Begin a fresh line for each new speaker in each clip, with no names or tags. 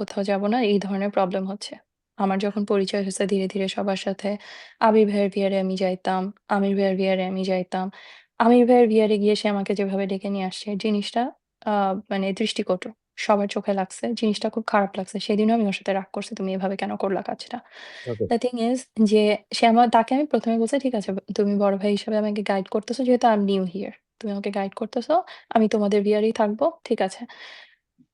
কোথাও যাব না। এই ধরনের প্রবলেম হচ্ছে। আমার যখন পরিচয় হইছে ধীরে, ধীরে সবার সাথে আবির ভাইয়ের বিয়ারে আমি যাইতাম, আমির ভাইয়ের বিয়ারে আমি যাইতাম। আমির ভাইয়ের বিয়ারে গিয়ে সে আমাকে যেভাবে ডেকে নিয়ে আসছে জিনিসটা আ মানে দৃষ্টিকটু। সবার চোখে লাগছে। জিনিসটা খুব খারাপ লাগছে। সেদিনও আমি ওর সাথে রাগ করছি, "তুমি এভাবে কেন করলা কাজটা?"
ওকে।
দ্যা থিং ইজ যে সে আমার তাকে আমি ১ম এ বলছি, "ঠিক আছে, তুমি বড় ভাই হিসেবে আমাকে গাইড করতেছো যেহেতু আই এম নিউ হিয়ার। তুমি আমাকে গাইড করতেছো। আমি তোমাদের বিয়ারেই থাকব। ঠিক আছে।"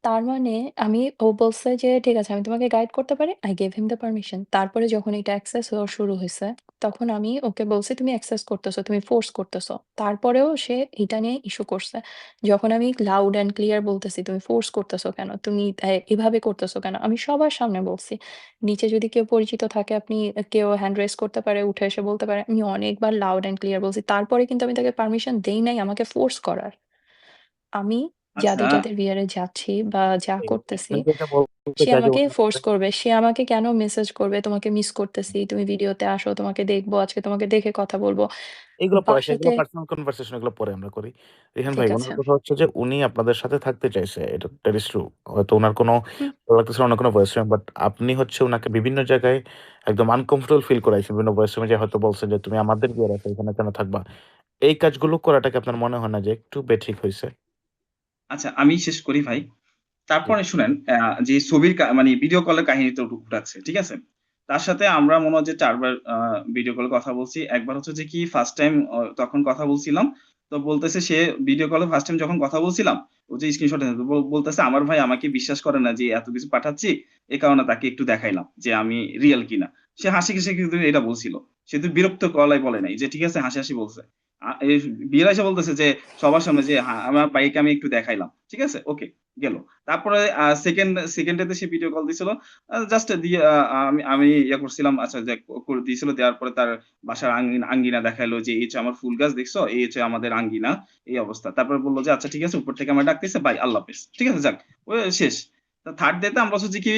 তার মানে আমি ও বলছে যে, "ঠিক আছে, আমি তোমাকে গাইড করতে পারি।" I gave him the permission তারপরে যখন এটা অ্যাক্সেস হওয়া শুরু হইছে, তখন আমি ওকে বলছি, "তুমি অ্যাক্সেস করতেছো, তুমি ফোর্স করতেছো।" তারপরেও সে এটা নিয়ে ইস্যু করছে। যখন আমি লাউড অ্যান্ড ক্লিয়ার বলতেছি, "তুমি ফোর্স করতেছো কেন? তুমি এভাবে করতেছো কেন?" আমি সবার সামনে বলছি। নিচে যদি কেউ পরিচিত থাকে আপনি কেউ হ্যান্ড রেইজ করতে পারে, উঠে এসে বলতে পারে। আমি অনেকবার লাউড অ্যান্ড ক্লিয়ার বলছি। তারপরে কিন্তু আমি তাকে পারমিশন দেই নাই আমাকে ফোর্স করার। আমি
আচ্ছা।
যাদের বিয়ারে যাচ্ছি বা যা করতেছি,
বলতে
সে
চাই যে
আমাকে ফোর্স করবে। সে আমাকে কেন মেসেজ করবে, "তোমাকে মিস করতেছি। তুমি ভিডিওতে আসো, তোমাকে দেখব। আজকে তোমাকে দেখে কথা বলব।"
এগুলো পরে।
বাসাতে
এগুলো পার্সোনাল কনভারসেশন এগুলো পরে আমরা করি। রিহান
ঠিক
ভাই
আছে।
কথা হচ্ছে যে উনি আপনাদের সাথে থাকতে চাইছে। এটা দ্যাট ইস ট্রু। হয়তো উনার কোনো
হুম।
ভালো লাগতেছিল না, অন্য কোনো ভয়েস বাট আপনি হচ্ছে উনাকে বিভিন্ন জায়গায় একদম আনকমফোর্টেবল ফিল করাইছেন। বিভিন্ন ভয়েস রুমে যেয়ে হয়তো বলছেন যে, "তুমি আমাদের বিয়ারে আসো, এখানে কেন থাকবা?" এই কাজগুলো করাটাকে আপনার মনে হয় না যে একটু বেঠিক হইছে?
আচ্ছা, আমি শেষ করি ভাই। তারপরে শুনেন, যে ছবির মানে ভিডিও কলের উঠু উঠাচ্ছে। ঠিক আছে? তার সাথে আমরা মনে হয় যে ৪ বার আ ভিডিও কলে কথা বলছি। একবার হচ্ছে যে কি ফার্স্ট টাইম তখন কথা বলছিলাম। তো বলতেছে সে ভিডিও কলে ফার্স্ট টাইম যখন কথা বলছিলাম, ও যে স্ক্রিনশট বলতেছে, "আমার ভাই আমাকে বিশ্বাস করে না যে এত কিছু পাঠাচ্ছি। এ কারণে তাকে একটু দেখাইলাম যে আমি রিয়াল কিনা।" সে হাসি, হেসে কিন্তু এটা বলছিল। সে তো বিরক্ত গলায় বলে নাই যে ঠিক আছে হাসি, হাসি বলছে। বিয়ের আইসা বলতেছে যে সবার সামনে যে, আমার ভাইকে আমি একটু দেখাইলাম।" ঠিক আছে? ওকে, গেল। তারপরে সেকেন্ড সেকেন্ড ডে তে সে ভিডিও কল দিছিল। জাস্ট দিয়ে আমি আমি ইয়ে করছিলাম আচ্ছা করে দিয়েছিল। দেওয়ার পরে তার বাসার আঙ্গিনা দেখাইলো যে, "এই হচ্ছে আমার ফুল গাছ দেখছ? এই হচ্ছে আমাদের আঙ্গিনা।" এই অবস্থা। তারপরে বলল যে, "আচ্ছা ঠিক আছে।" উপর থেকে আমারে ডাকতেছে, "বাই, আল্লাহ হাফেজ।" ঠিক আছে? যাক, ও শেষ। থার্ড ডে তে আমরা হচ্ছে কি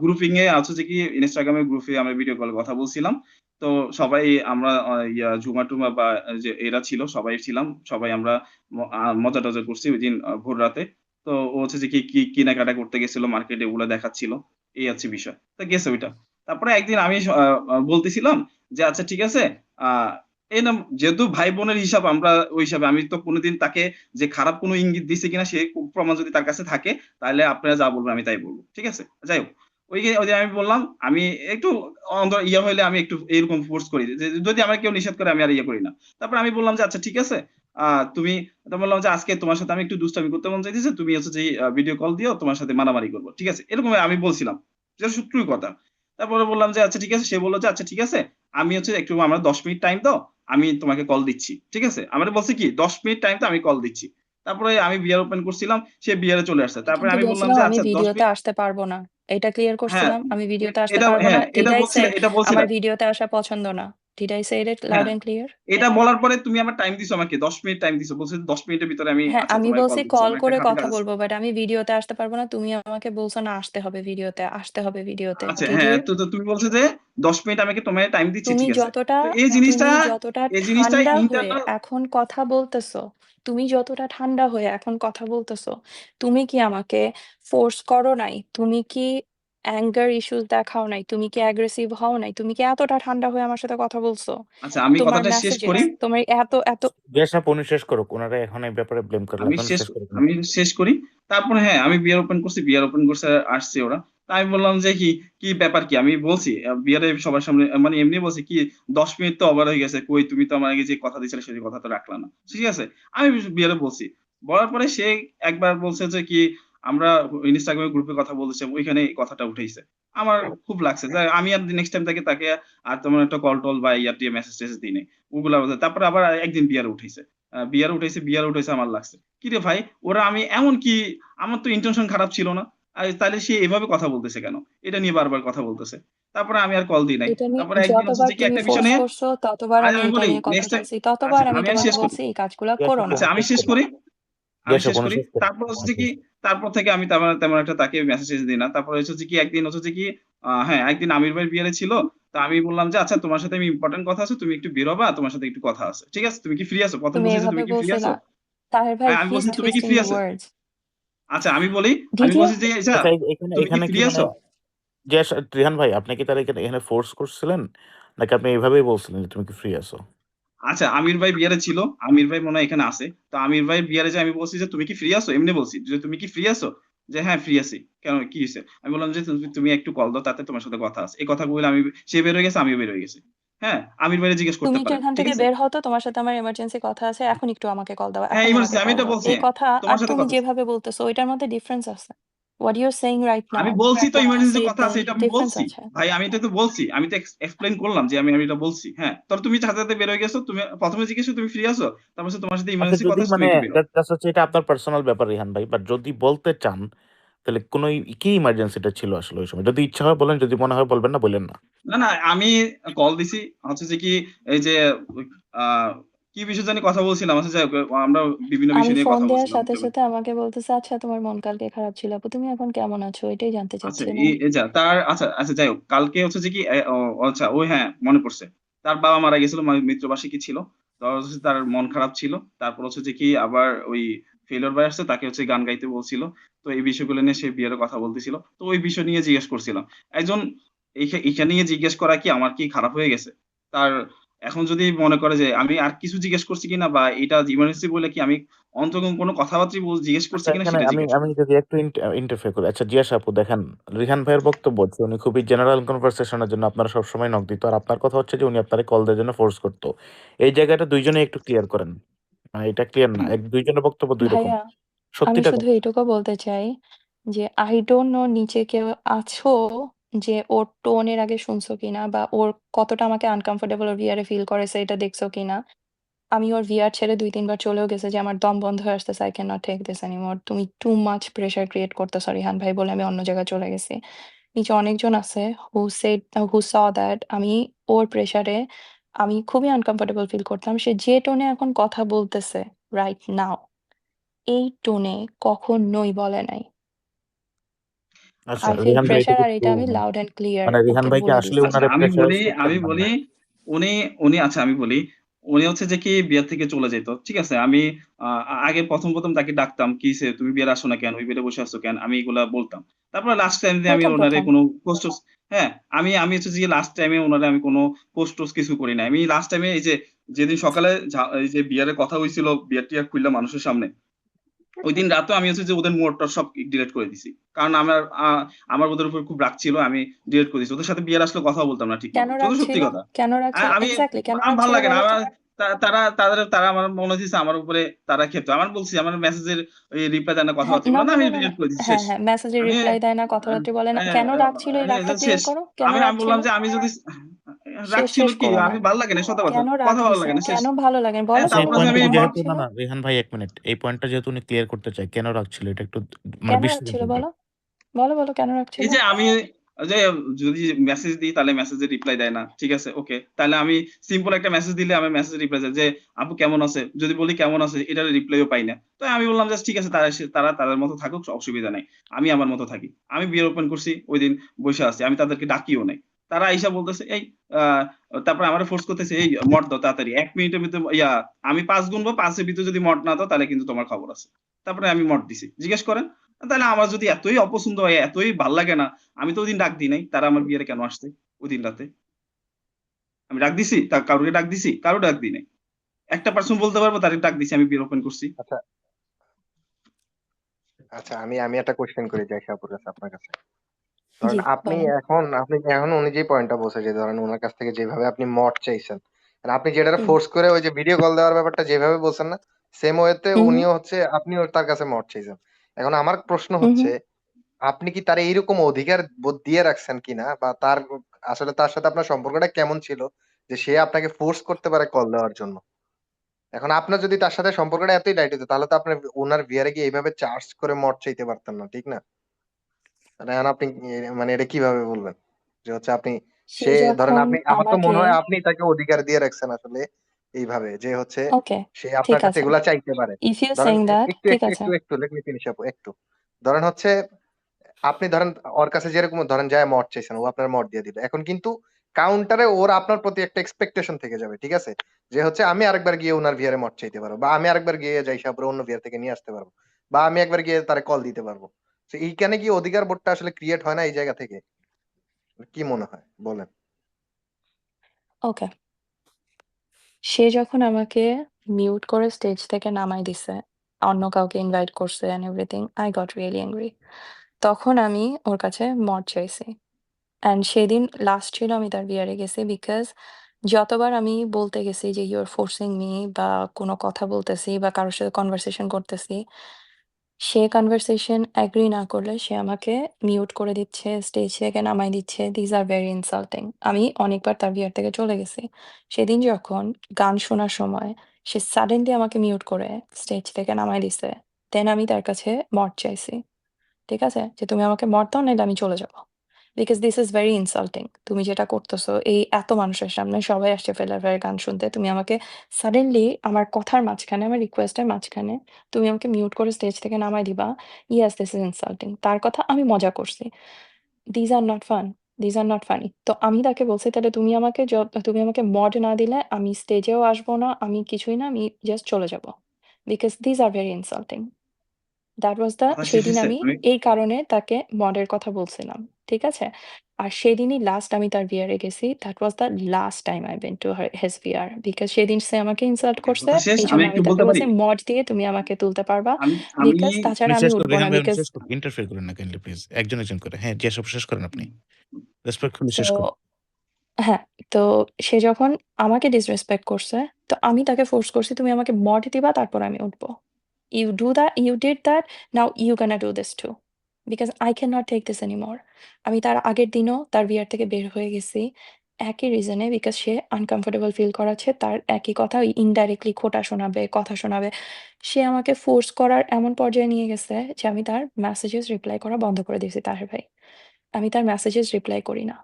গ্রুপিং এ হচ্ছে কি এর গ্রুপে আমরা ভিডিও কলে কথা বলছিলাম। তো সবাই আমরা ইয়া জুমা-টুমা বা যে এরা ছিল সবাই ছিলাম। সবাই আমরা ম মজা-টজা করছি ওই দিন ভোর রাতে। তো ও হচ্ছে যে কি, কি কেনাকাটা করতে গেছিল মার্কেটে ওগুলো দেখাচ্ছিল। এই হচ্ছে বিষয়। তো গেছে ওইটা। তারপরে একদিন আমি বলতেছিলাম যে, "আচ্ছা ঠিক আছে, আ এই নাম" যেহেতু ভাই-বোনের হিসাব আমরা ওই হিসাবে আমি তো কোনদিন তাকে যে খারাপ কোনো ইঙ্গিত দিছি কিনা সে প্রমাণ যদি তার কাছে থাকে, তাহলে আপনারা যা বলবেন আমি তাই বলব। ঠিক আছে? যাই হোক। ওই যে আমি বললাম, আমি একটু অন্ত ইয়ে হইলে আমি একটু এরকম ফোর্স করি। যে যদি আমাকে কেউ নিষেধ করে আমি আর ইয়ে করি না। তারপরে আমি বললাম যে, "আচ্ছা ঠিক আছে। তুমি" বললাম যে, "আজকে তোমার সাথে আমি একটু দুষ্টামি করতে মন চাইতেছে। তুমি হচ্ছে যে ভিডিও কল দিও, তোমার সাথে মারামারি করব ঠিক আছে? এরকম আমি বলছিলাম। যেটা ট্রু কথা। তারপরে বললাম যে, "আচ্ছা ঠিক আছে।" সে বলল যে, "আচ্ছা ঠিক আছে। আমি হচ্ছে একটু আমার ১০ মিনিট টাইম দাও। আমি তোমাকে কল দিচ্ছি।" ঠিক আছে? আমার বলছে কি, "১০ মিনিট টাইম তো আমি কল দিচ্ছি।" তারপরে আমি বিয়ার ওপেন করছিলাম। সে বিয়ারে চলে আসছে। তারপরে আমি বললাম যে, "আচ্ছা ১০
ভিডিওতে
মিনিট"
আসতে পারব না। এটা ক্লিয়ার
হ্যাঁ,
করছিলাম। আমি ভিডিওতে আসতে
পারব
পারব না।
এটা
বলছিলাম
এটা
I say
বলছিলা এটা
আমার ভিডিওতে আসা পছন্দ না? Did I say it loud
হ্যাঁ,
and clear?
এটা বলার পরে তুমি আমার টাইম দিছো আমাকে। ১০ মিনিট টাইম দিছো। বলছো ১০ মিনিটের ভিতরে আমি
হ্যাঁ,
আচ্ছা
আমি বলছি কল করে কথা
কাজ আছে।
বলব। বাট আমি ভিডিওতে আসতে পারব না। তুমি আমাকে বলছো না আসতে হবে ভিডিওতে, আসতে হবে ভিডিওতে।
আচ্ছা হ্যাঁ, তো তো তুমি বলছো যে ১০ মিনিট আমাকে তোমায় টাইম দিচ্ছি। ঠিক আছে।
যতটা
এই জিনিসটা
যতটা
এই জিনিসটা
হয়ে
ইন্টারনাল
এখন কথা বলতেছো, তুমি যতটা ঠান্ডা হয়ে এখন কথা বলতেছো, তুমি কি আমাকে ফোর্স করো নাই? তুমি কি অ্যাঙ্গার ইস্যুস দেখাও নাই? তুমি কি অ্যাগ্রেসিভ হও নাই? তুমি কি এতটা ঠান্ডা হয়ে আমার সাথে কথা বলছো?
আচ্ছা আমি
তোমার
কথাটা শেষ করি।
তোমার এত, এত
জেস আপু উনি শেষ করুক। উনারা এখন এই ব্যাপারে ব্লেম করে
আমি শেষ আমি শেষ করি। তারপরে হ্যাঁ, আমি বিয়ার ওপেন করছি। বিয়ার ওপেন করছে আসছে ওরা। তো আমি বললাম যে, "কি, কি ব্যাপার কি?" আমি বলছি বিয়ারে সবার সামনে মানে এমনি বলছি, "কি ১০ মিনিট তো ওভার হয়ে গেছে। কই তুমি তো আমাকে যে কথা দিছিলা সেই কথা তো রাখলা না।" ঠিক আছে? আমি বিয়ারে বলছি। বলার পরে সে একবার বলছে যে কি, "আমরা এর গ্রুপে কথা বলতেছিলাম। ওইখানে এই কথাটা উঠাইছে।" আমার খুব লাগছে। যে আমি আর নেক্সট টাইম তাকে তাকে আর তেমন একটা কল-টল বা ইয়া টিয়া মেসেজ-টেসেজ দেই নাই। ওগুলা তারপরে আবার একদিন বিয়ারে উঠাইছে। আ বিয়ারে উঠাইছে, বিয়ারে উঠাইছে আমার লাগছে। কিরে ভাই ওরা আমি এমন কি আমার তো ইনটেনশন খারাপ ছিল না। আ তাইলে সে এভাবে কথা বলতেছে কেন? এটা নিয়ে বারবার কথা বলতেছে। তারপরে আমি আর কল দিই নাই। তারপরে একদিন হচ্ছে কি একটা বিষয় নিয়ে
ততবার আমি
আমি বলি নেক্সট। আচ্ছা
ততবার আমি তোমাকে বলছি এই কাজগুলা করো না।
আচ্ছা আমি
শেষ
করি। তারপর হচ্ছে কি, তারপর থেকে আমি তেমন তেমন একটা তাকে মেসেজ-টেসেজ দেই না। তারপরে হচ্ছে কি একদিন হচ্ছে কি হ্যাঁ, একদিন আমির ভাইয়ের বিয়ারে ছিল। তো আমি বললাম যে, "আচ্ছা তোমার সাথে আমি ইম্পোর্টেন্ট কথা আছে। তুমি একটু বের হবা। তোমার সাথে একটু কথা আছে।" ঠিক আছে? "তুমি কি ফ্রি আছো?" ১ম
তুমি
বলছি "তুমি কি ফ্রি আছো?"
ভাই
হ্যাঁ, আমি বলছি, "তুমি কি ফ্রি আছো?" আচ্ছা আমি বলি আমি বলছি যে আচ্ছা
আচ্ছা এখানে
কি ফ্রি আছো
মানে রিহান ভাই আপনি কি তাহলে এখানে এখানে ফোর্স করছিলেন? নাকি আপনি এইভাবেই বলছিলেন যে তুমি কি ফ্রি আছো?
আচ্ছা আমির ভাই বিয়ারে ছিল আমির ভাই মনে হয় এখানে আছে। তো আমির ভাই বিয়ারে যে আমি বলছি যে তুমি কি ফ্রি আছো? এমনি বলছি যে তুমি কি ফ্রি আছো? যে হ্যাঁ ফ্রি আছি। কেন কি হয়েছে? আমি বললাম যে তুমি- তুমি একটু কল দাও তাতে তোমার সাথে কথা আছে। এই কথা বলে আমি সে বের হয়ে গেছে আমিও বের হয়ে গেছি। হ্যাঁ আমির ভাইরে জিজ্ঞেস করতে
তুমি একটু এখান থেকে বের হও তো? তোমার সাথে আমার এমার্জেন্সি কথা আছে এখন একটু আমাকে কল দাও
হ্যাঁ
আমাকে
আমি এটা বলছি।
এই কথা
তোমার
আর
সাথে
তুমি যেভাবে বলতেছো ওইটার মধ্যে ডিফারেন্স আছে।
আমি বলছি তো ইমার্জেন্সি কথা আছে এটা আমি বলছি ভাই আমি এটা তো বলছি আমি তো এক্সপ্লেইন করলাম যে আমি আমি এটা বলছি হ্যাঁ তোর তুমি সাথে সাথে বের হয়ে গেছো তুমি প্রথমে জিজ্ঞেস তুমি ফ্রি আছো তারপর তোমার সাথে
আচ্ছা
ইমার্জেন্সি
যদি
কথা
মানে
তুমি একটু বেরো
that- that's হচ্ছে এটা আপনার পার্সোনাল ব্যাপার রিহান ভাই। বাট যদি বলতে চান তাহলে কোন কি ইমার্জেন্সিটা ছিল আসলে ওই সময়? যদি ইচ্ছা হয় বলেন, যদি মনে হয় বলবেন না, বলেন না।
না না আমি কল দিছি হচ্ছে যে কি এই যে আহ, কি বিষয় জানি কথা বলছিলাম আচ্ছা যাই হোক, আমরা বিভিন্ন
আমি
বিষয় নিয়ে
ফোন
কথা
দেওয়ার
বলছিলাম
সাথে সাথে আমাকে বলতেছে আচ্ছা তোমার মন কালকে খারাপ ছিল আপু তুমি এখন কেমন আছো? এটাই জানতে
আচ্ছা
চাচ্ছিলাম
এই এই যা তার আচ্ছা আচ্ছা যাই হোক কালকে হচ্ছে যে কি এ, ও, আচ্ছা ওই হ্যাঁ মনে পড়ছে। তার বাবা মারা গেছিল মানে মৃত্যুবার্ষিকী ছিল? তো হচ্ছে তার মন খারাপ ছিল। তারপর হচ্ছে যে কি আবার ওই ফেলোর ভাই আসছে তাকে হচ্ছে গান গাইতে বলছিল। তো এই বিষয়গুলো নিয়ে সে বিয়ের কথা বলতেছিল। তো ওই বিষয় নিয়ে জিজ্ঞেস করছিলাম। একজন এইখা- এইখানে নিয়ে জিজ্ঞেস করা কি আমার কি খারাপ হয়ে গেছে? তার এখন যদি মনে করে যে আমি আর কিছু জিজ্ঞেস করছি কিনা বা এটা ইমার্জেন্সি বলে কি আমি অন্তরঙ্গ কোনো কথাবার্তা বল- জিজ্ঞেস করছি
আচ্ছা
কিনা সেটা
আমি আমি যদি একটু ইন্টারফেয়ার করি। আচ্ছা জিয়াস আপু দেখেন রিহান ভাইয়ের বক্তব্য হচ্ছে উনি খুবই জেনারেল কনভারসেশনের জন্য আপনারা সবসময় নক দিত। আর আপনার কথা হচ্ছে যে উনি আপনার কল দেওয়ার জন্য ফোর্স করতো। এই জায়গাটা দুইজনে একটু ক্লিয়ার করেন। এটা ক্লিয়ার না। এক দুইজনের বক্তব্য দুই রকম।
ভাইয়া আমি
সত্যিটা
শুধু এইটুকু বলতে চাই যে আই ডোন্ট নো নিচে কেউ আছো যে ওর টোনের আগে শুনছো কিনা বা ওর কতটা আমাকে আনকমফোর্টেবল ওর ভিআরে ফিল করেছে এটা দেখছ কিনা? আমি ওর ভিআর ছেড়ে দুই, তিনবার চলেও গেছে যে আমার দম বন্ধ হয়ে আসতেছে I can not take this anymore তুমি টু মাচ প্রেশার ক্রিয়েট করতেছো, রিহান ভাই বলে আমি অন্য জায়গায় চলে গেছি। নিচে অনেকজন আছে who said who saw that আমি ওর প্রেশারে আমি খুবই আনকমফোর্টেবল ফিল করতাম। সে যে টোনে এখন কথা বলতেছে রাইট নাও এই টোনে কখনোই বলে নাই।
আচ্ছা
ফিল
রিহান ভাই
আর আমি লাউড এন্ড ক্লিয়ার
মানে রিহান
ওকে
ভাইকে
বলে
আসলে
দিছি
আচ্ছা
উনারে
আমি
প্রেশারাইজ
বলি আমি বলি উনি উনি আচ্ছা আমি বলি উনি হচ্ছে যে কি বিয়ার থেকে চলে যেত ঠিক আছে? আমি আহ, আগে প্রথম প্রথম তাকে ডাকতাম কি সে তুমি বিয়ার আসো না কেন? ওই বিয়ারে বসে আসো কেন? আমি এগুলা বলতাম। তারপর লাস্ট টাইম দিয়ে আমি
প্রথম
ওনারে
প্রথম।
কোনো পোস্ট হ্যাঁ আমি আমি হচ্ছে যে লাস্ট টাইমে ওনারে আমি কোনো পোস্ট টোস্ট কিছু করি না আমি লাস্ট টাইমে এই যে যেদিন সকালে যা- এই যে বিয়ারের কথা হয়েছিল বিয়ার টিয়ার খুললাম মানুষের সামনে ওই দিন রাতে আমি হচ্ছে যে ওদের মোড়টা সব ডিলেট করে দিছি। কারণ আমার আমার ওদের উপর খুব রাগ ছিল আমি ডিলেট করে দিছি। ওদের সাথে বিয়ার আসলে কথা বলতাম না ঠিক সত্যি কথা।
কেন রাগ ছিল?
আমি ভালো লাগে না।
তো
তা- তারা তাদের তারা আমার মনে হচ্ছে আমার উপরে তারা খেতো আমার বলছি আমার মেসেজের ওই রিপ্লাই দেয় না
হ্যাঁ
কথাবার্তা বলে না আমি
না
করে দিচ্ছি
হ্যাঁ
শেষ।
হ্যাঁ মেসেজে রিপ্লাই দেয় না কথাবার্তা বলে না। কেন রাগ ছিল এই রাগটা ক্লিয়ার করো? কেন
আমি
রাগ
আমি
ছিল?
বললাম যে আমি যদি রাগ
শেষ
ছিল কি? আমি ভালো লাগে না সত্য কথা।
কেন রাগ
কথা ভালো লাগে না শেষ।
কেন ভালো লাগে বলো।
হ্যাঁ
আচ্ছা
তারপরে আমি
পয়েন্টটা
রাগ ছিল
না না রিহান ভাই এক মিনিট। এই পয়েন্টটা যেহেতু উনি ক্লিয়ার করতে চাই কেন রাখছিল এটা একটু মানে
কেন রাগ
বিশ্লেষণ
ছিল বলো? বলো বলো কেন রাগ ছিল?
এই যে আমি যে যদি মেসেজ দিই, তাহলে মেসেজে রিপ্লাই দেয় না। ঠিক আছে ওকে তাহলে আমি সিম্পল একটা মেসেজ দিলে আমি মেসেজ রিপ্লাই দেয় যে, আপু, কেমন আছে? যদি বলি, কেমন আছে? এটার রিপ্লাইও পাই না। তো আমি বললাম যে, ঠিক আছে, তারা তারা তাদের মতো থাকুক অসুবিধা নাই। আমি আমার মতো থাকি। আমি বিয়ের ওপেন করছি ওই দিন বসে আছি। আমি তাদেরকে ডাকিও নাই। তারা আইসা বলতেছে, এই তারপরে আমার ফোর্স করতেছে, এই মট দাও তাড়াতাড়ি। এক মিনিটের ভিতরে, ইয়া, আমি পাঁচ গুনবো, পাঁচের ভিতরে যদি মট না দাও, তাহলে কিন্তু তোমার খবর আছে। তারপরে আমি মট দিছি। জিজ্ঞেস করেন তাহলে আমার যদি এতই অপছন্দ হয় এতই ভালো লাগে না আমি তো ওই দিন ডাক দিই নাই তারা আমার বিয়েরে কেন আসছে ওই দিন রাতে? আমি ডাক দিছি তা কারোকে ডাক দিছি? কারও ডাক দিই নাই। একটা পার্সন বলতে পারব তাদের ডাক দিছি আমি বিয়ের ওপেন করছি।
আচ্ছা। আচ্ছা আমি আমি একটা কোশ্চেন করি যাই শাহপুর কাছে আপনার কাছে। ধরেন
জি
আপনি এখন আপনি এখন উনি যে পয়েন্টটা বলছে যে ধরেন ওনার কাছ থেকে যেভাবে আপনি মত চাইছেন আর আপনি যেটা ফোর্স করে ওই যে ভিডিও কল দেওয়ার ব্যাপারটা যেভাবে বলছেন না সেম ওয়েতে উনিও হচ্ছে আপনিও তার কাছে মত চাইছেন। এখন আমার প্রশ্ন হচ্ছে আপনি কি তার এইরকম অধিকার বোধ দিয়ে রাখছেন কিনা? বা তার আসলে তার সাথে আপনার সম্পর্কটা কেমন ছিল যে সে আপনাকে ফোর্স করতে পারে কল দেওয়ার জন্য? এখন আপনার যদি তার সাথে সম্পর্কটা এতই টাইট হতো তাহলে তো আপনার ওনার বিয়ারে গিয়ে এইভাবে চার্জ করে মদ চাইতে পারতেন না ঠিক না? মানে এখন আপনি মানে এটা কীভাবে বলবেন? যে হচ্ছে আপনি
সে
ধরেন আপনি আমার তো মনে হয় আপনি তাকে অধিকার দিয়ে রাখছেন আসলে। এইভাবে যে হচ্ছে
ওকে
সে
ঠিক
আপনার কাছে
আছে।
এগুলা চাইতে পারে।
ইফ ইউ
ধরেন
সেইং দ্যাট
একটু
ঠিক
একটু
আছে।
একটু একটু লেট মি ফিনিশ আপু একটু। ধরেন হচ্ছে আপনি ধরেন ওর কাছে যেরকম ধরেন যায় মদ চাইছেন ও আপনার মদ দিয়ে দিল। এখন কিন্তু কাউন্টারে ওর আপনার প্রতি একটা এক্সপেকটেশন থেকে যাবে ঠিক আছে? যে হচ্ছে আমি আরেকবার গিয়ে ওনার ভিয়ারে মদ চাইতে পারব বা আমি আরেকবার গিয়ে যাই সাপরে অন্য ভিয়ার থেকে নিয়ে আসতে পারব বা আমি একবার গিয়ে তারে কল দিতে পারব। তো এইখানে কি অধিকার বোধটা আসলে ক্রিয়েট হয় না এই জায়গা থেকে? কি মনে হয়? বলেন।
ওকে। সে যখন আমাকে মিউট করে স্টেজ থেকে নামায় দিছে, অন্য কাউকে ইনভাইট করছে and everything, I got really angry. তখন আমি ওর কাছে মর চাইছি। অ্যান্ড সেদিন লাস্ট ছিল আমি তার বিয়ারে গেছি বিকজ যতবার আমি বলতে গেছি যে ইউ আর ফোর্সিং মি বা কোনো কথা বলতেছি বা কারোর সাথে কনভারসেশন করতেছি, সে কনভারসেশন অ্যাগ্রি না করলে সে আমাকে মিউট করে দিচ্ছে, স্টেজ থেকে নামায় দিচ্ছে। This are very insulting. আমি অনেকবার তার বিয়ার থেকে চলে গেছি। সেদিন যখন গান শোনার সময় সে সাডেনলি আমাকে মিউট করে স্টেজ থেকে নামায় দিছে, দেন আমি তার কাছে মর চাইছি। ঠিক আছে? যে তুমি আমাকে মদ দাও নাইলে আমি চলে যাব। Because this is very insulting. তুমি যেটা করতেছো এই এত মানুষের সামনে সবাই আসছে ফেলার গান শুনতে। তুমি আমাকে সাডেনলি আমার কথার মাঝখানে, আমার রিকোয়েস্টের মাঝখানে তুমি আমাকে মিউট করে স্টেজ থেকে নামায় দিবা। Yes this is insulting. তার কথা আমি মজা করছি। This are not fun. This are not funny. তো আমি তাকে বলছি তাহলে তুমি আমাকে য তুমি আমাকে মড না দিলে আমি স্টেজেও আসব না, আমি কিছুই না, আমি জাস্ট চলে যাব। Because these are very insulting. That was the সেদিন আমি এই কারণে তাকে মডের কথা বলছিলাম। ঠিক আছে? আর সেদিনই লাস্ট আমি তার বিয়ারে গেছি। That was the last time I went to her his beer. Because সেদিন সে আমাকে ইনসাল্ট করছে।
কথা শেষ? আমি
এইজন্য
একটু
তাকে
বলতে পারি?
বলছি মড দিয়ে তুমি আমাকে তুলতে পারবা।
আমি আমি
বিকজ তাছাড়া আমি
শেষ করুন।
উঠবো না
রেহান ভাই উনি
বিকজ
শেষ করুন। ইন্টারফেয়ার করেন না কাইন্ডলি প্লিজ। একজন, একজন করে। হ্যাঁ, জি, শেষ করেন আপনি। রেসপেক্টফুলি
তো
শেষ করুন।
হ্যাঁ, তো সে যখন আমাকে ডিসরেসপেক্ট করছে, তো আমি তাকে ফোর্স করছি তুমি আমাকে মড দিবা তারপর আমি উঠবো। You do that, you did that, now you gonna do this too. Because I cannot take this anymore. আমি তার আগের দিনও তার বিয়ার থেকে বের হয়ে গেছি। একই রিজনে বিকজ সে আনকমফোর্টেবল ফিল করাচ্ছে। তার একই কথা ওই ইনডাইরেক্টলি খোঁটা শোনাবে, কথা শোনাবে। সে আমাকে ফোর্স করার এমন পর্যায়ে নিয়ে গেছে যে আমি তার মেসেজেস রিপ্লাই করা বন্ধ করে দিয়েছি তাহের ভাই। আমি তার মেসেজেস রিপ্লাই করি না।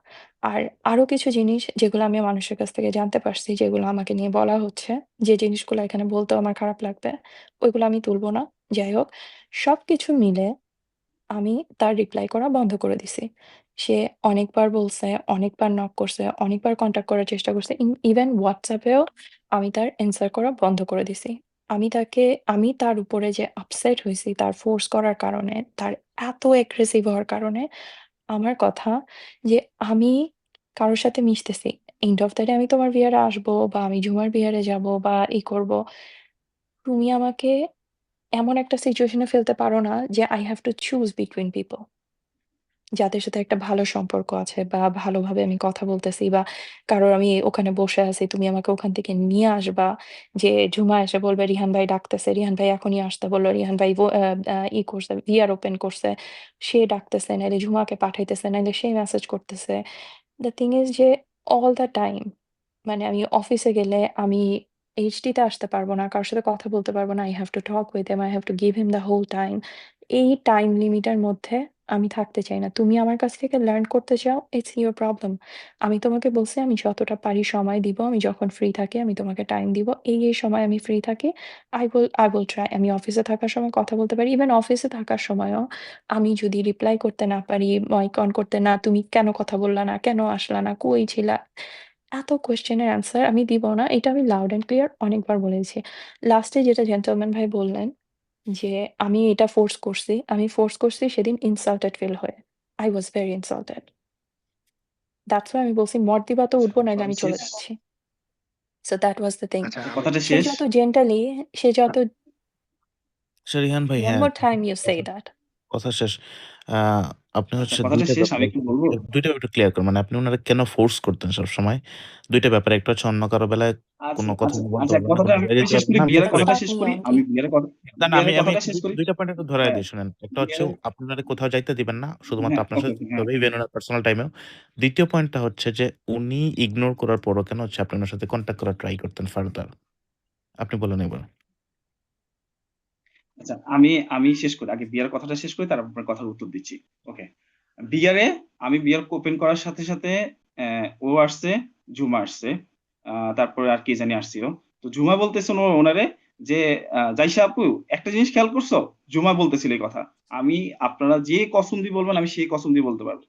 আর আরও কিছু জিনিস যেগুলো আমি মানুষের কাছ থেকে জানতে পারছি, যেগুলো আমাকে নিয়ে বলা হচ্ছে, যে জিনিসগুলো এখানে বলতেও আমার খারাপ লাগবে, ওইগুলো আমি তুলবো না। যাই হোক, সবকিছু মিলে আমি তার রিপ্লাই করা বন্ধ করে দিছি। সে অনেকবার বলছে, অনেকবার নক করছে, অনেকবার কনট্যাক্ট করার চেষ্টা করছে। ইভেন এও আমি তার অ্যান্সার করা বন্ধ করে দিছি। আমি তাকে আমি তার উপরে যে আপসেট হইছি তার ফোর্স করার কারণে, তার এত অ্যাগ্রেসিভ হওয়ার কারণে, আমার কথা যে আমি কারও সাথে মিশতেছি। এন্ড অফ দ্য ডে আমি তোমার বিয়ারে আসব বা আমি ঝুমার বিয়ারে যাব বা ই করব। তুমি আমাকে এমন একটা সিচুয়েশনে ফেলতে পারো না যে I have to choose between people. যাদের সাথে একটা ভালো সম্পর্ক আছে বা ভালোভাবে আমি কথা বলতেছি বা কারোর আমি ওখানে বসে আছি, তুমি আমাকে ওখান থেকে নিয়ে আসবা। যে ঝুমা এসে বলবে রিহান ভাই ডাকতেছে, রিহান ভাই এখনই আসতে বলল, রিহান ভাই ই করছে, ভিআর ওপেন করছে। সে ডাকতেছে, নাইলে ঝুমাকে পাঠাইতেছে, নাইলে সে মেসেজ করতেছে। দ্য থিং ইজ যে অল দ্য টাইম মানে আমি অফিসে গেলে আমি এইচডি তে আসতে পারব না। কারও সাথে কথা বলতে পারব না। I have to talk with him, I have to give him the whole time. এই টাইম লিমিটের মধ্যে আমি থাকতে চাই না। তুমি আমার কাছ থেকে লার্ন করতে চাও, ইটস ইউর প্রবলেম। আমি তোমাকে বলছি আমি যতটা পারি সময় দিব। আমি যখন ফ্রি থাকি আমি তোমাকে টাইম দিব। এই, এই সময় আমি ফ্রি থাকি। I will I will try. আমি অফিসে থাকার সময় কথা বলতে পারি। ইভেন অফিসে থাকার সময়ও আমি যদি রিপ্লাই করতে না পারি, মাইক অন করতে না, তুমি কেন কথা বললা না? কেন আসলা না? কই ছিলা? এত কোয়েশ্চেন এর অ্যান্সার আমি দিব না। এটা আমি লাউড অ্যান্ড ক্লিয়ার অনেকবার বলেছি। লাস্টে যেটা জেন্টলম্যান ভাই বললেন যে আমি এটা ফোর্স করছি। আমি ফোর্স করছি সেদিন ইনসাল্টেড ফিল হয়ে। I was very insulted. That's why আমি বলছি মদ দিবা তো উঠবো
কথা
আমি চলে যাচ্ছি। So that was the thing.
আচ্ছা
কথাটা
সে
শেষ?
যত জেন্টালি, সে যত
আচ্ছা রিহান ভাই
one
হ্যাঁ,
more time you say
কথা
that.
কথা শেষ। আ আপনি
আচ্ছা,
হচ্ছে ২
কথাটা
টা
শেষ। আমি
ব্যাপারে
একটু বলব?
২ একটু ক্লিয়ার করুন। মানে আপনি উনারে কেন ফোর্স করতেন সবসময়? ২ টা ব্যাপার। একটা হচ্ছে অন্য কারও বেলায়
আচ্ছা,
কোন কথা
আচ্ছা,
বলতে
আচ্ছা
পারবেন না
কথাটা
বা
আমি শেষ করি।
না।
বিয়ারের
ব্যাপার
কথাটা
About
শেষ করি।
only.
আমি বিয়ারের কথা
না, না আমি আমি
কথাটা
একটু
শেষ করি।
২ টা পয়েন্ট একটু ধরায়
হ্যাঁ,
দেই শুনেন। একটা হচ্ছে
বিয়ারের
আপনারে কোথাও যাইতে দিবেন না। শুধুমাত্র
হ্যাঁ,
আপনার
ওকে,
সাথে
ওকে,
থাকতে
হ্যাঁ।
হবে ইভেন উনার পার্সোনাল টাইমেও। ২য় পয়েন্টটা হচ্ছে যে উনি ইগনোর করার পরও কেন হচ্ছে আপনি উনার সাথে কনট্যাক্ট করার ট্রাই করতেন ফার্দার? আপনি বলেন এবার।
আচ্ছা, আমি আমি শেষ করি। আগে বিয়ার কথাটা শেষ করি তারপর আপনার কথার উত্তর দিচ্ছি। ওকে। বিয়ারে আমি বিয়ার ওপেন করার সাথে, সাথে ও আসছে, ঝুমা আসছে। তারপরে আর কে জানি আসছিল। তো ঝুমা বলতেছে ও ওনারে যে আ "জাইসা আপু একটা জিনিস খেয়াল করছ?" ঝুমা বলতেছিল এই কথা। আমি আপনারা যে কসম দিয়ে বলবেন আমি সেই কসম দিয়ে বলতে পারব।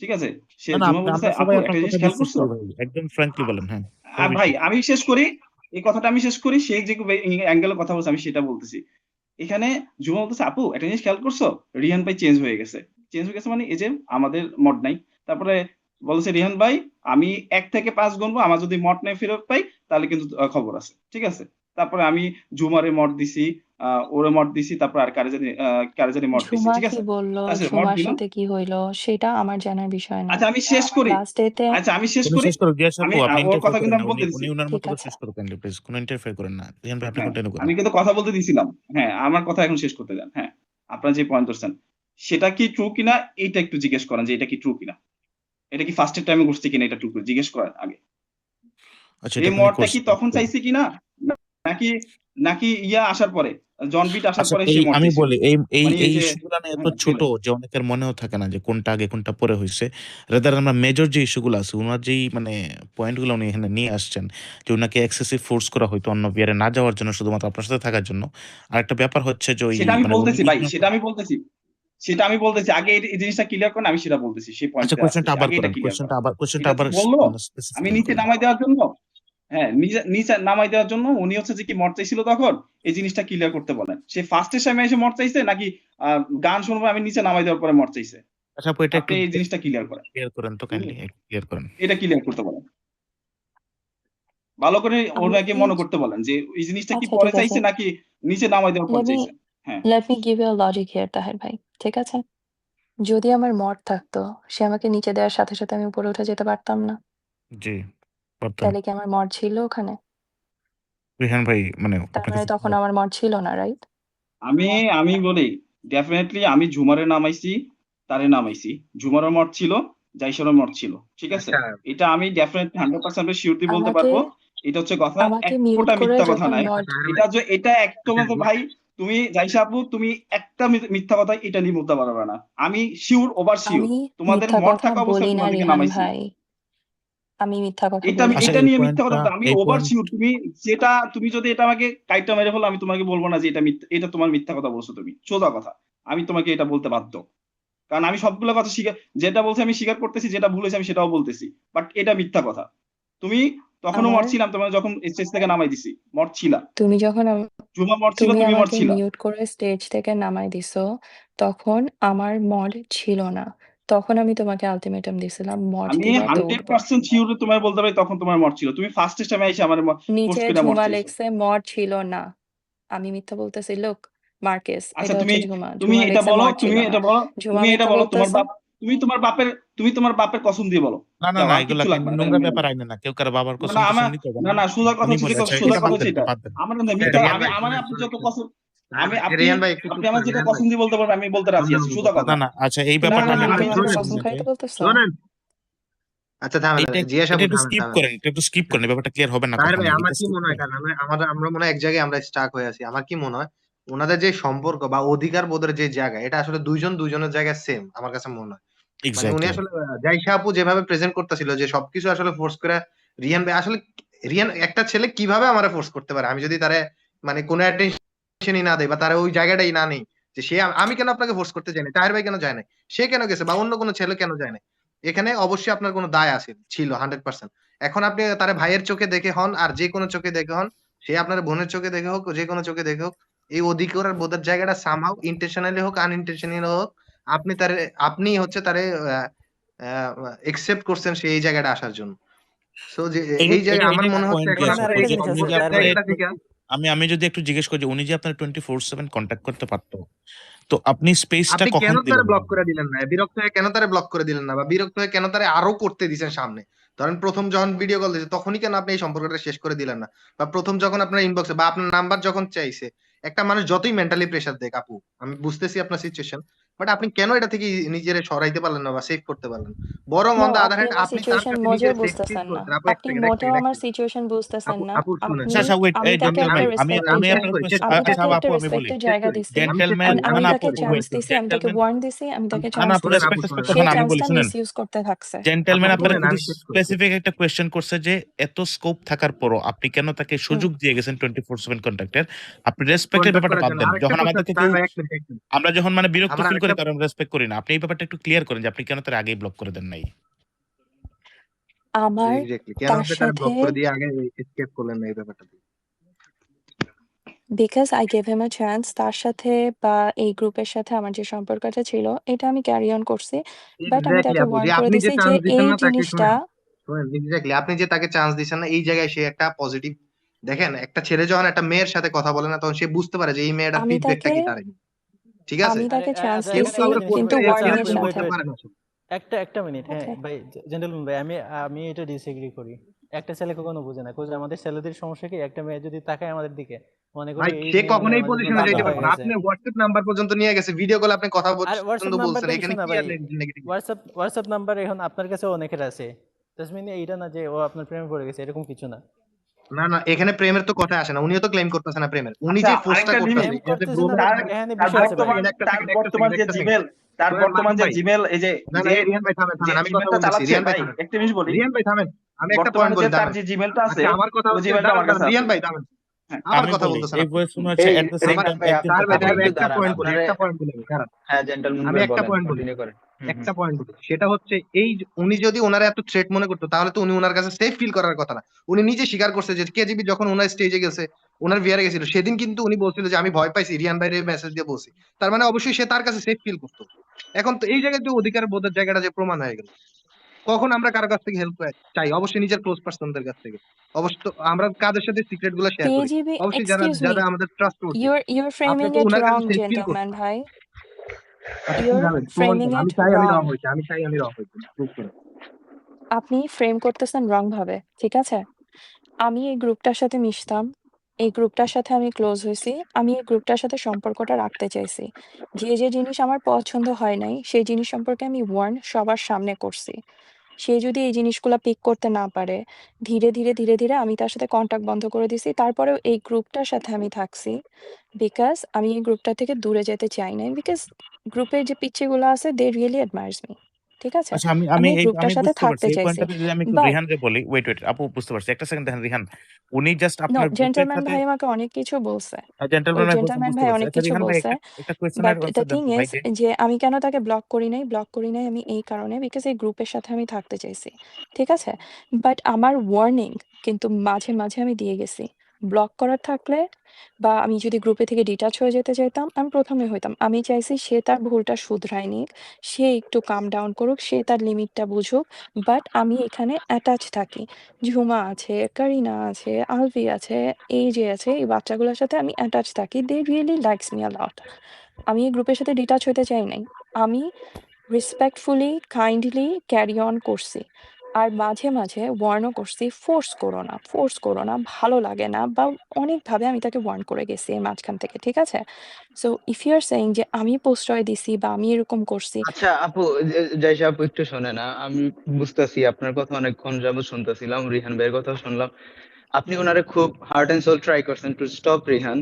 ঠিক আছে? সে ঝুমা বলতেছে, "আপু একটা জিনিস খেয়াল করছ?"
একদম ফ্র্যাঙ্কলি বলেন। হ্যাঁ,
আ ভাই আমি শেষ করি। এই কথাটা আমি শেষ করি। সে যে বে অ্যাঙ্গেল এ কথা বলছে আমি সেটা বলতেছি। এখানে জুমা বলতেছে, আপু, একটা জিনিস খেয়াল করছ? রিহান ভাই চেঞ্জ হয়ে গেছে। চেঞ্জ হয়ে গেছে মানে এই যে আমাদের মড নাই। তারপরে বলছে রিহান ভাই, আমি এক থেকে পাঁচ গুনবো, আমার যদি মট নাই ফেরত পাই, তাহলে কিন্তু খবর আছে। ঠিক আছে? তারপরে আমি ঝুমারে মট দিছি ওরে মড দিছি তারপর আর কারে জানি কারে জানি মড দিছি
ঝুমা
ঠিক
কি
আছে?
বলল
আচ্ছা
ঝুমার
দিলাম।
সাথে কি হইল সেটা আমার জানার বিষয় না।
আচ্ছা আমি শেষ করি।
লাস্ট ডেতে
আচ্ছা আমি শেষ করি।
শেষ করো জিজ্ঞাসা
আমি
আপু আপনি
ওর কথা কিন্তু আমি বলতে দিছি
ঠিক
মতো করে শেষ করো কাইন্ডলি প্লিজ কোনো ইন্টারফেয়ার করেন না। রিহান ভাই আপনি
হ্যাঁ
কন্টিনিউ করেন।
আমি কিন্তু কথা বলতে দিছিলাম। হ্যাঁ আমার কথা এখন শেষ করতে দেন হ্যাঁ আপনারা যে পয়েন্ট ধরছেন সেটা কি ট্রু কিনা এটা একটু জিজ্ঞেস করেন যে এটা কি ট্রু কিনা। এটা কি ফার্স্টের টাইমে ঘুরছে কিনা এটা ট্রু জিজ্ঞেস করেন আগে।
আচ্ছা
এই মডটা কি তখন চাইছে কিনা? নাকি নাকি ইয়া আসার পরে জন বিট আসার
আচ্ছা
পরে
আমি বলি এই এই
মানে এই
ইস্যুগুলো এত
হ্যাঁ
ছোট যে অনেকের মনেও থাকে না যে কোনটা আগে কোনটা পরে হয়েছে। রেদার আমরা মেজর যে ইস্যুগুলো আছে ওনার যেই মানে পয়েন্টগুলো উনি এখানে নিয়ে আসছেন যে ওনাকে এক্সেসিভ ফোর্স করা হয়তো অন্য বিয়ারে না যাওয়ার জন্য শুধুমাত্র আপনার সাথে থাকার জন্য। আর একটা ব্যাপার হচ্ছে যে ওই
সেটা আমি
মানে
বলতেছি ভাই সেটা আমি বলতেছি। সেটা আমি বলতেছি। আগে এই জিনিসটা ক্লিয়ার করেন আমি সেটা বলতেছি সেই
আচ্ছা
পয়েন্টে
আবার করেন আবার কোয়েশ্চেনটা
এটা
আবার মানে
আমি নিচে নামাই দেওয়ার জন্য হ্যাঁ নিচে নিচে নামাই দেওয়ার জন্য উনি হচ্ছে যে কি মর চাইছিল তখন এই জিনিসটা ক্লিয়ার করতে বলেন। সে ফার্স্টের সময় এসে মর চাইছে নাকি আহ, গান শুনব আমি নিচে নামাই দেওয়ার পরে মর চাইছে?
আচ্ছা এটা একটু
আপনি এই জিনিসটা ক্লিয়ার করেন।
ক্লিয়ার করেন তো কাইন্ডলি ক্লিয়ার করেন।
এটা ক্লিয়ার করতে বলেন। ভালো করে ওনাকে মনে করতে বলেন যে এই জিনিসটা কি
আচ্ছা
পরে চাইছে নাকি নিচে নামাই দেওয়ার পর চাইছে? হ্যাঁ।
Let me give you a logic here Taher ভাই ঠিক আছে? যদি আমার মড থাকতো সে আমাকে নিচে দেওয়ার সাথে সাথে আমি উপরে উঠে যেতে পারতাম না।
জি। পারতেন
তাহলে কি আমার মড ছিল ওখানে?
রিহান ভাই মানে
তার
আপনার
মানে
কাছে
তখন আমার মড ছিল না রাইট
আমি আমি বলি ডেফিনেটলি আমি ঝুমারে নামাইছি তারে নামাইছি। ঝুমারও মঠ ছিল জাইসরের মঠ ছিল ঠিক আছে?
আচ্ছা।
এটা আমি ডেফিনেটলি হান্ড্রেড পার্সেন্ট শিওর দিয়ে বলতে
আমাকে
পারব। এটা হচ্ছে কথা
আমাকে
এক
মিউট
ফোঁটা
করে
মিথ্যা কথা
যখন
নাই
মড
এটা যে এটা একটা
আচ্ছা
মতো ভাই তুমি জাইসা আপু তুমি একটা মি- মিথ্যা কথা এটা নিয়ে বলতে পারবে না। আমি শিওর ওভার শিওর
আমি
তোমাদের
মিথ্যা
মঠ
কথা
থাকা অবস্থায়
বলি না
তোমাদেরকে
রিহান
নামাইছি।
ভাই। আমি মিথ্যা কথা
এটা আমি
আচ্ছা
এটা
এই
নিয়ে মিথ্যা কথা
পয়েন্টটা
আমি
এই
ওভার
পয়েন্ট
শিওর তুমি যেটা তুমি যদি এটা আমাকে কাইটা মেরে ফেলো আমি তোমাকে বলব না যে এটা মিথ্যা এটা তোমার মিথ্যা কথা বলছো তুমি। সোজা কথা। আমি তোমাকে এটা বলতে বাধ্য। কারণ আমি সবগুলো কথা স্বীকার যেটা বলছি আমি স্বীকার করতেছি যেটা ভুল হয়েছে আমি সেটাও বলতেছি। বাট এটা মিথ্যা কথা। তুমি তখনও
মরছিলাম
মর তোমার যখন স্টেজ থেকে নামাই দিছি। মরছিলা।
তুমি যখন
জুমা মর ছিল
তুমি
তুমি মর
আমাকে
ছিলা
মিউট করে স্টেজ থেকে নামাই দিছো তখন আমার মড ছিল না। তখন আমি তোমাকে আলটিমেটাম দিছিলাম মড
আমি
দিবা তো
হান্ড্রেড
উঠবা
পার্সেন্ট শিওর তোমার বলতে পারি তখন তোমার মর ছিল। তুমি ফার্স্ট টাইমে এসে আমার
নিচে
পোস্ট করে মর
ঝুমা
চাইছো
লেখছে মড ছিল না। আমি মিথ্যা বলতেছি লোক মার্কেস
আচ্ছা
এটা
তুমি
হচ্ছে ঝুমা।
তুমি
ঝুমা
এটা
লেখছে
বলো
ছিল
তুমি
না
এটা বলো
ঝুমা
তুমি এটা
মিথ্যা
বলো তোমার
বলতেছে।
বাপ তুমি তোমার বাপের তুমি তোমার বাপের কসম দিয়ে বলো।
না না না
আর
এগুলা
কিচ্ছু লাগবে না।
নোংরা
আমি
ব্যাপার আইনে না কেউ কারও বাবার কসম
না
নিতে হবে
না।
না
না সোজা কথা
উনি
সোজা কথা
এটা।
এটা আমার না মিথ্যা আমি আমার আপনি যত কসম আমি আপনি
রিয়ান ভাই একটু চুপ
আপনি আমার যেটা
রিয়ান ভাই।
কসম দিয়ে বলতে পারবেন আমি বলতে রাজি আছি সোজা
কথা
কথা
না না আচ্ছা এই ব্যাপারটা আমি
না
একটু
তুমি
শুনেন
আমাকে
ক্লিয়ার
কসম
করব
খাইতে
যে
বলতেছো।
শুনেন। আচ্ছা থামেন
মানে
এইটা
জিজ্ঞাসা
এটা একটু স্কিপ করেন একটু স্কিপ করেন ব্যাপারটা ক্লিয়ার হবে না
ভাই আমার কি মনে হয় কারণ আমরা আমরা আমরা মনে হয় এক জায়গায় আমরা স্টাক হয়ে আছি। আমার কি মনে হয়? ওনাদের যে সম্পর্ক বা অধিকার বোধের যে জায়গা এটা আসলে দুইজন দুইজনের জায়গায় সেম আমার কাছে মনে হয়। মানে উনি আসলে জাইশা আপু যেভাবে প্রেজেন্ট করতেছিল যে সবকিছু আসলে ফোর্স করে রিয়ান ভাই আসলে রিয়ান একটা ছেলে কীভাবে আমারে ফোর্স করতে পারে? আমি যদি তারে মানে কোনো অ্যাটেনশনই না দেই বা তারে ওই জায়গাটাই না নেই যে সে আমি কেন আপনাকে ফোর্স করতে যাই না তাহের ভাই কেন যায় না সে কেন গেছে বা অন্য কোনো ছেলে কেন যায় না এখানে অবশ্যই আপনার কোনো দায় আছে ছিল হান্ড্রেড পার্সেন্ট এখন আপনি তারে ভাইয়ের চোখে দেখে হন আর যে কোনো চোখে দেখে হন সে আপনার বোনের চোখে দেখে হোক যে কোনো চোখে দেখে হোক এই অধিকার বোধের জায়গাটা সামহাও ইন্টেনশনালি হোক আনইনটেনশনালি হোক আপনি তারে আপনি হচ্ছে তারে একসেপ্ট করছেন সেই এই জায়গাটা আসার জন্য। সো যে
এই
জায়গায়
এটা
আমার মনে হচ্ছে
আমি আমি যদি একটু জিজ্ঞেস করি উনি যে আপনার টোয়েন্টি ফোর সেভেন কন্ট্যাক্ট করতে পারতো তো আপনি স্পেসটা কখন
কেন তারে
দিলেন?
ব্লক করে দিলেন না? বিরক্ত হয়ে কেন তারে ব্লক করে দিলেন না? বা বিরক্ত হয়ে কেন তারে আরও করতে দিছেন সামনে? ধরেন প্রথম যখন ভিডিও কল দিয়েছে তখনই কেন আপনি এই সম্পর্কটা শেষ করে দিলেন না? বা প্রথম যখন আপনার ইনবক্সে বা আপনার নাম্বার যখন চাইছে একটা মানুষ যতই মেন্টালি প্রেসার দেয় আপু আমি বুঝতেছি আপনার সিচুয়েশন বাট আপনি কেন এটা থেকে নিজেরে সরাইতে পারলেন না বা সেভ করতে পারলেন? বরং অন দ্য আদার হ্যান্ড আপনি
সিচুয়েশন
নিজের
বুঝতেছেন না। আপনি মোটেও আমার সিচুয়েশন বুঝতেছেন না।
আচ্ছা আচ্ছা ওয়েট এই জেন্টলম্যান
একটা
আমি আমি আপনার আপু আমি বলি। জেন্টলম্যান না
আমি
না
তাকে চান্স দিছি আমি তাকে ওয়ার্ন দিছি আমি তাকে
না না
চান্স দিছি সে
আমি বলি শুনেন
ইউজ করতে থাকছে।
জেন্টলম্যান
আপু
আপনার স্পেসিফিক একটা কোয়েশ্চেন করছে যে এত স্কোপ থাকার পরও আপনি কেন তাকে সুযোগ দিয়ে গেছেন টোয়েন্টি ফোর সেভেন কন্ট্যাক্টের আপনি রেসপেক্টের ব্যাপারটা বাদ দেন। যখন
কোশ্চেন
আমাদেরকে আমরা যখন মানে বিরক্ত ফিল করি কারণ রেসপেক্ট করি না। আপনি এই ব্যাপারটা একটু ক্লিয়ার করেন যে আপনি কেন তার আগেই ব্লক করে দেন নাই?
আমার তার সাথে? Because I gave him a chance তার সাথে বা এই গ্রুপের সাথে আমার যে সম্পর্কটা ছিল এটা আমি ক্যারি অন করছি। বাট আমি তাকে ওয়ার্ন করে
আপনি যে
দিছি যে এই
তাকে
জিনিসটা
এক্স্যাক্টলি আপনি যে তাকে চান্স দিচ্ছেন না এই জায়গায় সে একটা পজিটিভ দেখেন একটা ছেলে যখন একটা মেয়ের সাথে কথা বলে না তখন সে বুঝতে পারে যে এই
মেয়েটা
ফিডব্যাকটা কি তার ঠিক আছে?
আমি তাকে চান্স
জিনিস
কিন্তু
wait,
ওয়ার্নিং এর সাথে।
একটা একটা মিনিট হ্যাঁ ভাই জেন্টলম্যান ভাই আমি আমি এটা ডিসএগ্রি করি। একটা ছেলে কখনো বুঝে না। কোজ আমাদের ছেলেদের সমস্যা কি? একটা মেয়ে যদি তাকায় আমাদের দিকে মনে করি
সে
মেয়ে
কখনো এই
আমাদের
পজিশনে পারবে না আপনি হোয়াটসঅ্যাপ নাম্বার পর্যন্ত নিয়ে গেছে ভিডিও কল আপনি কথা
আর
বলছেন
হোয়াটসঅ্যাপ
বলছেন এখানে কি
হোয়াটসঅ্যাপ হোয়াটসঅ্যাপ নাম্বার এখন আপনার কাছে অনেকের আছে। তাসমিন এইটা না যে ও আপনার প্রেমে পড়ে গেছে এরকম কিছু না।
না না এখানে প্রেমের তো কথা আসে না। উনিও তো ক্লেম করতেছে না প্রেমের। উনি
আচ্ছা,
যে করতেছে
তার বর্তমান যে জিমেল তার বর্তমান যে জিমেল এই যে
রিয়ান ভাই থামেন আমি কথা
চালাচ্ছে
রিয়ান ভাই
একটা জিনিস বলি।
রিয়ান ভাই থামেন আমি একটা পয়েন্ট বলি
তার যে জিমেলটা আছে
আচ্ছা আমার কথা
ওই জিমেলটা আমার কাছে
রিয়ান ভাই
হ্যাঁ,
আমার কথা বলতেছেন
এই ভয়েস হচ্ছে এট দ্য সেম টাইম
ভাই
একজন
তার
কথা
আমি
একটু
পয়েন্ট বলি একটা পয়েন্ট বলি
হ্যাঁ জেন্টলম্যান
আমি একটা
বলেন
বলি।
করেন। হুম,
একটা পয়েন্ট বলি সেটা হচ্ছে এই যে উনি যদি ওনার এত থ্রেট মনে করতো তাহলে তো উনি ওনার কাছে সেফ ফিল করার কথা না। উনি নিজে স্বীকার করছে যে কেজিবি যখন ওনার স্টেজে গেছে ওনার বিয়ারে গেছিল সেদিন কিন্তু উনি বলছিল যে আমি ভয় পাইছি রিয়ান ভাইরে মেসেজ দিয়ে বলছি। তার মানে অবশ্যই সে তার কাছে সেফ ফিল করতো। এখন তো এই জায়গায় যে অধিকার বোধের জায়গাটা যে প্রমাণ হয়ে গেল। কখন আমরা কারও কাছ থেকে হেল্প চাই? অবশ্যই নিজের ক্লোজ পার্সনদের কাছ থেকে। অবশ্য আমরা কাদের সাথে সিক্রেটগুলো শেয়ার করি? অবশ্যই যারা যারা আমাদের ট্রাস্ট করছে।
ইউর ইউর ফ্রেমিং
তো
ইট
ওনার কাছে
রং জেন্টলম্যান ভাই।
আমি চাই আমি রং হয়েছে আমি চাই আমি রং হয়েছে
আপনি ফ্রেম করতেছেন রং ভাবে ঠিক আছে? আমি এই গ্রুপটার সাথে মিশতাম এই গ্রুপটার সাথে আমি ক্লোজ হয়েছি আমি এই গ্রুপটার সাথে সম্পর্কটা রাখতে চাইছি। যে যে জিনিস আমার পছন্দ হয় নাই সেই জিনিস সম্পর্কে আমি ওয়ার্ন সবার সামনে করছি। সে যদি এই জিনিসগুলো পিক করতে না পারে, ধীরে ধীরে ধীরে ধীরে আমি তার সাথে কন্ট্যাক্ট বন্ধ করে দিছি। তারপরেও এই গ্রুপটার সাথে আমি থাকছি। বিকজ আমি এই গ্রুপটা থেকে দূরে যেতে চাই না বিকজ গ্রুপের যে পিচ্ছিগুলো আছে দে রিয়েলি অ্যাডমায়ার্স মি ঠিক আছে?
আচ্ছা আমি
আমি এই গ্রুপটার সাথে থাকতে চাইছি।
যদি আমি একটু
বাট
রিহানরে বলি ওয়েট ওয়েট আপু বুঝতে পারছি। একটা সেকেন্ড দেখেন রিহান উনি জাস্ট আপনার
জেন্টলম্যান ভাই আমাকে অনেক কিছু বলছে।
জেন্টলম্যান ভাই
অনেক
আচ্ছা
কিছু বলছে বাট দ্য থিং ইজ যে আমি কেন তাকে ব্লক করি নাই ব্লক করি নাই আমি এই কারণে বিকজ এই গ্রুপের সাথে আমি থাকতে চাইছি। ঠিক আছে? বাট আমার ওয়ার্নিং কিন্তু মাঝে মাঝে আমি দিয়ে গেছি। ব্লক করার থাকলে বা আমি যদি গ্রুপে থেকে ডিটাচ হয়ে যেতে চাইতাম, আমি প্রথমে হইতাম। আমি চাইছি সে তার ভুলটা শুধরায় নিক, সে একটু কাম ডাউন করুক, সে তার লিমিটটা বুঝুক বাট আমি এখানে অ্যাটাচ থাকি। ঝুমা আছে, কারিনা আছে, আলভি আছে, এই যে আছে, এই বাচ্চাগুলোর সাথে আমি অ্যাটাচ থাকি। They really likes me lot আমি এই গ্রুপের সাথে ডিটাচ হতে চাই নাই। আমি রেসপেক্টফুলি কাইন্ডলি ক্যারি অন করছি। আর মাঝে মাঝে ওয়ার্নও করছি ফোর্স করো না ফোর্স করো না, ভালো লাগে না বা অনেকভাবে আমি তাকে ওয়ার্ন করে গেছি এই মাঝখান থেকে, ঠিক আছে? So if you are saying যে আমি প্রশ্রয় দিছি বা আমি এরকম করছি
আচ্ছা আপু জাইসা আপু, একটু শোনে না আমি বুঝতেছি আপনার কথা অনেকক্ষণ যাবত শুনতেছিলাম, রিহান ভাইয়ের কথা শুনলাম। আপনি ওনারে খুব হার্ট এন্ড সোল ট্রাই করছেন to stop Rihan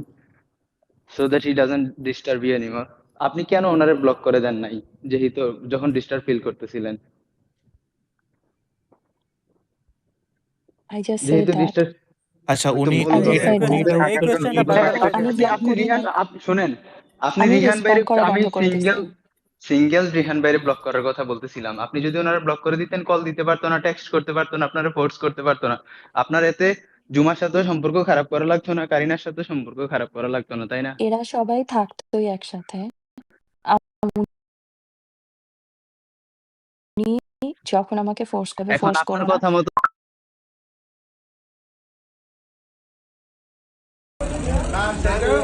so that he doesn't disturb you anymore আপনি কেন ওনারে ব্লক করে দেন নাই, যেহেতু যখন ডিস্টার্ব ফিল করতেছিলেন?
আই জাস্ট সে
যেহেতু ডিস্টার্ব
আচ্ছা উনি
বলল
I just
এটা
said that.
এই
উত্তরটা
কোয়েশ্চেনটা বারবার
এটা
আমি
আপনি রিহান আপ- শুনেন আপনি
আমি
রিহান
করা
আমি
বন্ধ করে দিছি
সিঙ্গেল সিঙ্গেল রিহান ব্লক করার কথা বলতেছিলাম। আপনি যদি ওনারা ব্লক করে দিতেন কল দিতে পারতো না টেক্সট করতে পারতো না আপনারা ফোর্স করতে পারতো না। আপনার এতে জুমার সাথে সম্পর্ক খারাপ করা লাগতো না কারিনার সাথে সম্পর্ক খারাপ করা লাগতো না তাই না?
এরা সবাই থাকতোই একসাথে। উনি যখন আমাকে ফোর্স করবে
এখন
ফোর্স
আপনার
করো না।
কথা মতো ನಾನು